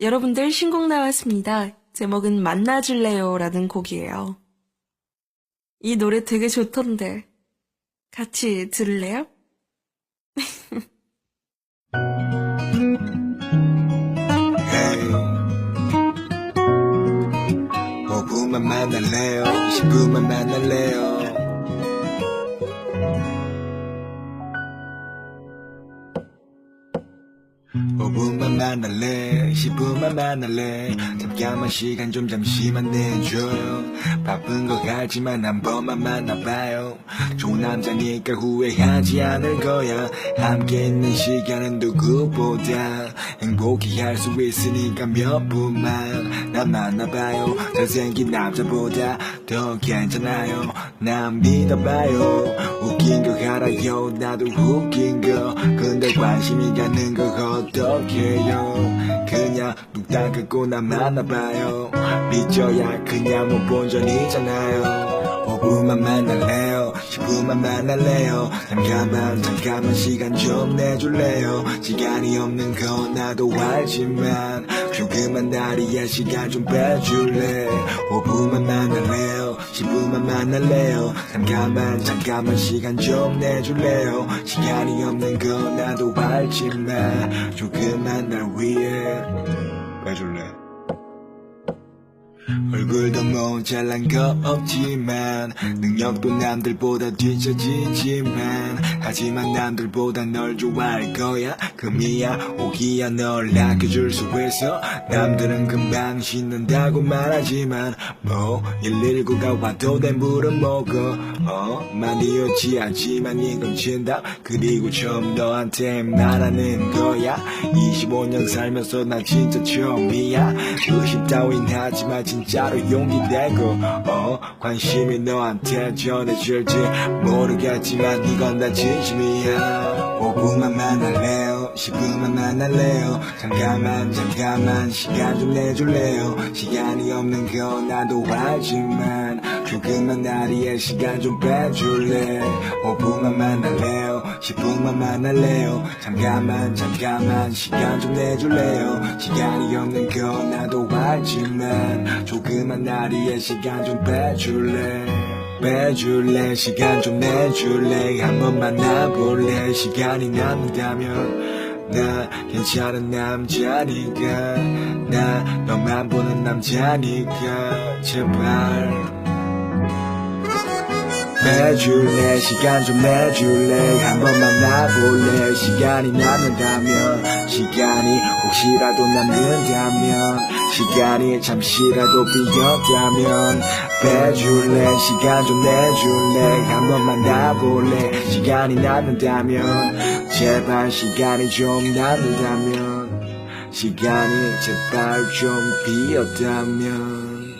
여러분들 신곡 나왔습니다. 제목은 만나줄래요? 라는 곡이에요. 이 노래 되게 좋던데. 같이 들을래요? Hey. 5분만 만날래요 10분만 만날래요 오분만 만날래 10분만 만날래. 잠깐만 시간 좀 잠시만 내줘요 바쁜 것 같지만 한 번만 만나봐요. 좋은 남자니까 후회하지 않을 거야. 함께 있는 시간은 누구보다 행복히 할 수 있으니까 몇 분만 난 만나봐요. 잘생긴 남자보다 더 괜찮아요. 난 믿어봐요 웃긴 거 알아요. 나도 웃긴 거. 근데 관심이 가는 거 어떡해요? 그냥 뚝딱 갖고 나 만나봐요. 믿져야 그냥 못 본 전이잖아요. 5분만 만날래요? 10분만 만날래요? 잠깐만 잠깐만 시간 좀 내줄래요? 시간이 없는 건 나도 알지만 조금만 다리에 시간 좀 빼줄래? 5분만 만날래요 10분만 만날래요. 잠깐만 잠깐만 시간 좀 내줄래요? 시간이 없는 건 나도 알지만 조금만 날 위해. 빼줄래 얼굴도 모자란 거 없지만 능력도 남들보다 뒤처지지만 하지만 남들보다 널 좋아할 거야. 금이야 오기야 널 아껴줄 수 있어. 남들은 금방 신는다고 말하지만 뭐 119가 와도 내 물은 먹어. 어? 많이 오지 않지만 이건 진다. 그리고 처음 너한테 말하는 거야. 25년 살면서 난 진짜 처음이야. 의심 따윈 하지만 진짜로 용기 내고 어? 관심이 너한테 전해질지 모르겠지만 이건 다 진심이야. 5분만 만날래요? 10분만 만날래요? 잠깐만 잠깐만 시간 좀 내줄래요? 시간이 없는 건 나도 알지만 조금만 다리에 시간 좀 빼줄래? 5분만 만날래요? 10분만 만날래요? 잠깐만 잠깐만 시간 좀 내줄래요? 시간이 없는 건 나도 알지만 조금만 다리에 시간 좀 빼줄래? 빼줄래 시간 좀 내줄래? 한 번 만나볼래? 시간이 남는다면 나 괜찮은 남자니까. 나 너만 보는 남자니까. 제발 빼줄래? 시간 좀 내줄래? 한 번 만 나볼래? 시간이 남는다면 시간이 혹시라도 남는다면 시간이 잠시라도 비었다면 빼줄래? 시간 좀 내줄래? 한 번 만 나볼래? 시간이 남는다면 제발 시간이 좀 남는다면 시간이 제발 좀 비었다면